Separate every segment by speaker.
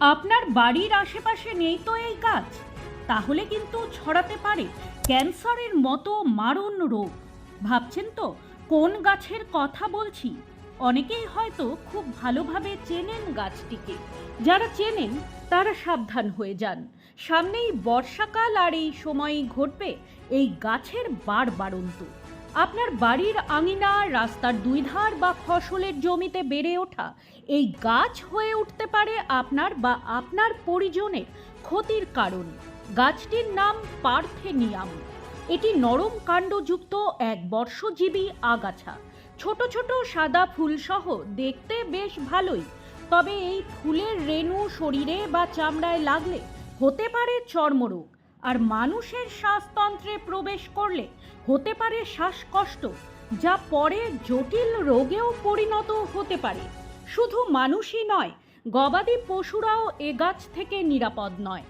Speaker 1: আপনার বাড়ির আশেপাশে নেই তো এই গাছ? তাহলে কিন্তু ছড়াতে পারে ক্যান্সারের মতো মারণ রোগ। ভাবছেন তো, কোন গাছের কথা বলছি? অনেকেই হয়তো খুব ভালোভাবে চেনেন গাছটিকে। যারা চেনেন, তারা সাবধান হয়ে যান। সামনেই বর্ষাকাল আর এই সময়ই ঘটবে, এই গাছের বার বাড়ন্ত আপনার বাড়ির আঙিনা, রাস্তার দুই ধার বা ফসলের জমিতে বেড়ে ওঠা, এই গাছ হয়ে উঠতে পারে আপনার বা আপনার পরিজনের ক্ষতির কারণ। গাছটির নাম পার্থেনিয়াম। এটি নরম কাণ্ডযুক্ত এক বর্ষজীবী আগাছা। ছোট ছোট সাদা ফুলসহ দেখতে বেশ ভালোই, তবে এই ফুলের রেণু শরীরে বা চামড়ায় লাগলে হতে পারে চর্মরোগ। আর মানুষের শ্বাসতন্ত্রে প্রবেশ করলে হতে পারে শ্বাসকষ্ট, যা পরে জটিল রোগেও পরিণত হতে পারে। শুধু মানুষই নয়, গবাদি পশুরাও এ গাছ থেকে নিরাপদ নয়।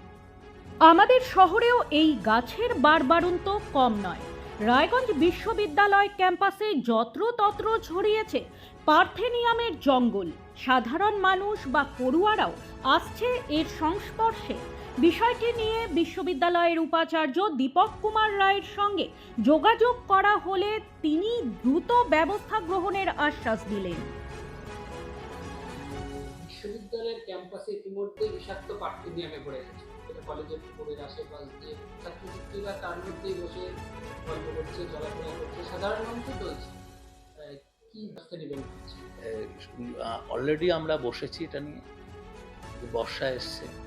Speaker 1: আমাদের শহরেও এই গাছের বারবারন্ত কম নয়। রায়গঞ্জ বিশ্ববিদ্যালয় ক্যাম্পাসে যত্রতত্র ছড়িয়েছে পার্থেনিয়ামের জঙ্গল। সাধারণ মানুষ বা পড়ুয়ারাও আসছে এর সংস্পর্শে। বিষয়টি নিয়ে বিশ্ববিদ্যালয়ের উপাচার্য দীপক কুমার রায়ের সঙ্গে যোগাযোগ করা হলে তিনি দ্রুত ব্যবস্থা গ্রহণের আশ্বাস দিলেন।
Speaker 2: বিশ্ববিদ্যালয়ের ক্যাম্পাসে ইতিমধ্যে বিষাক্ত পার্থেনিয়ামে ভরে গেছে। এটা কলেজের পুকুরের আশেপাশ দিয়ে ছাত্রছাত্রীরা তার মধ্যেই বসে গল্প করছে চলাফেরা করছে। সাধারণ মানুষও চলছে। আহ, কি ব্যবস্থা নেবেন?
Speaker 3: অলরেডি আমরা বসেছি এটা নিয়ে। যে বর্ষা এসছে।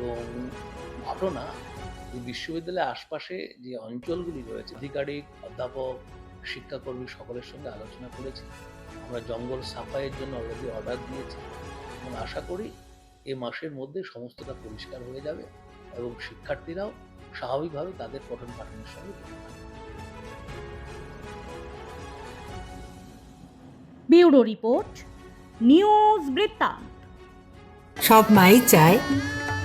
Speaker 3: এবং ঘটনা বিশ্ববিদ্যালয়ের আশপাশে যে অঞ্চলগুলি রয়েছে আধিকারিক অধ্যাপক শিক্ষাকর্মী সকলের সঙ্গে আলোচনা করেছি আমরা জঙ্গল সাফাইয়ের জন্য অলরেডি অর্ডার দিয়েছি এবং আশা করি এ মাসের মধ্যে সমস্তটা পরিষ্কার হয়ে যাবে এবং শিক্ষার্থীরাও স্বাভাবিকভাবে তাদের পঠন পাঠনের সঙ্গে।
Speaker 1: ব্যুরো রিপোর্ট নিউজ বৃত্তান্ত
Speaker 4: সব মাই চায়